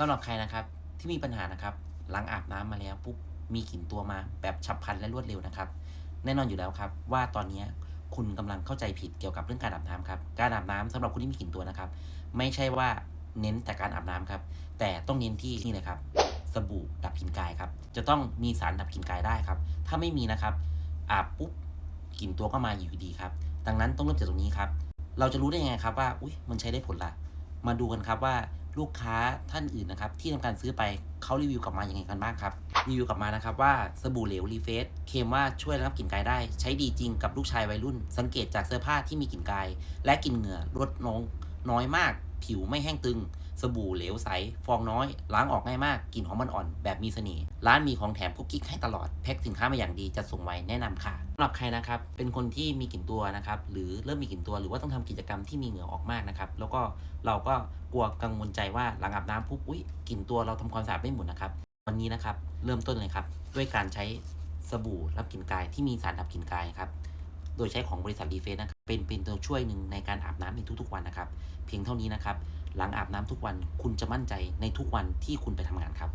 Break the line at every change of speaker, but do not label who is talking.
สำหรับใครนะครับที่มีปัญหานะครับหลังอาบน้ำมาแล้วปุ๊บมีกลิ่นตัวมาแบบฉับพลันและรวดเร็วนะครับ แน่นอนอยู่แล้วครับว่าตอนนี้คุณกำลังเข้าใจผิดเกี่ยวกับเรื่องการอาบน้ำครับการอาบน้ำสำหรับคนที่มีกลิ่นตัวนะครับ ไม่ใช่ว่าเน้นแต่การอาบน้ำครับ แต่ต้องเน้นที่นี่เลยครับ สบู่ดับกลิ่นกายครับ จะต้องมีสารดับกลิ่นกายได้ครับ ถ้าไม่มีนะครับอาบปุ๊บกลิ่นตัวก็มาอยู่ดีครับ ดังนั้นต้องเริ่มจากตรงนี้ครับ เราจะรู้ได้ยังไงครับว่า อุ้ยมันใช้ได้ผลละมาดูกันครับว่า ลูกค้าท่านอื่นนะครับ ที่ทำการซื้อไปเขารีวิวกลับมาอย่างไงกันบ้างครับ รีวิวกลับมานะครับว่าสบู่เหลวรีเฟสเคมว่าช่วยระงับกลิ่นกายได้ ใช้ดีจริงกับลูกชายวัยรุ่น สังเกตจากเสื้อผ้าที่มีกลิ่นกาย และกลิ่นเหงื่อลดน้องน้อยมาก ผิวไม่แห้งตึง สบู่เหลวใส ฟองน้อย ล้างออกง่ายมากกลิ่นหอมอ่อนแบบมีเสน่ห์ร้านมีของแถมกุ๊กกิ๊กให้ตลอดแพ็คสินค้ามาอย่างดีจะส่งไวแนะนำค่ะำหรับใครนะครับเป็นคนที่มีกลิ่นตัวนะครับหรือเริ่มมีกลิ่นตัวหรือว่าต้องทำกิจกรรมที่มีเหงื่อออกมากนะครับแล้วก็เราก็กลัวกังวลใจว่าหลังอาบน้ำปุ๊บอุ้ยกลิ่นตัวเราทำความสะอาดไม่หมดนะครับ วันนี้นะครับเริ่มต้นเลยครับด้วยการใช้สบู่รับกลิ่นกายที่มีสารดับกลิ่นกายครับโดยใช้ของบริษัทรีเฟสนะครับเป็นเป็นตัวช่วยหนึ่งในการอาบน้ำในทุกๆวันนะครับเพียงเท่านี้นะครับหลังอาบน้ำทุกวันคุณจะมั่นใจในทุกวันที่คุณไปทำงานครับ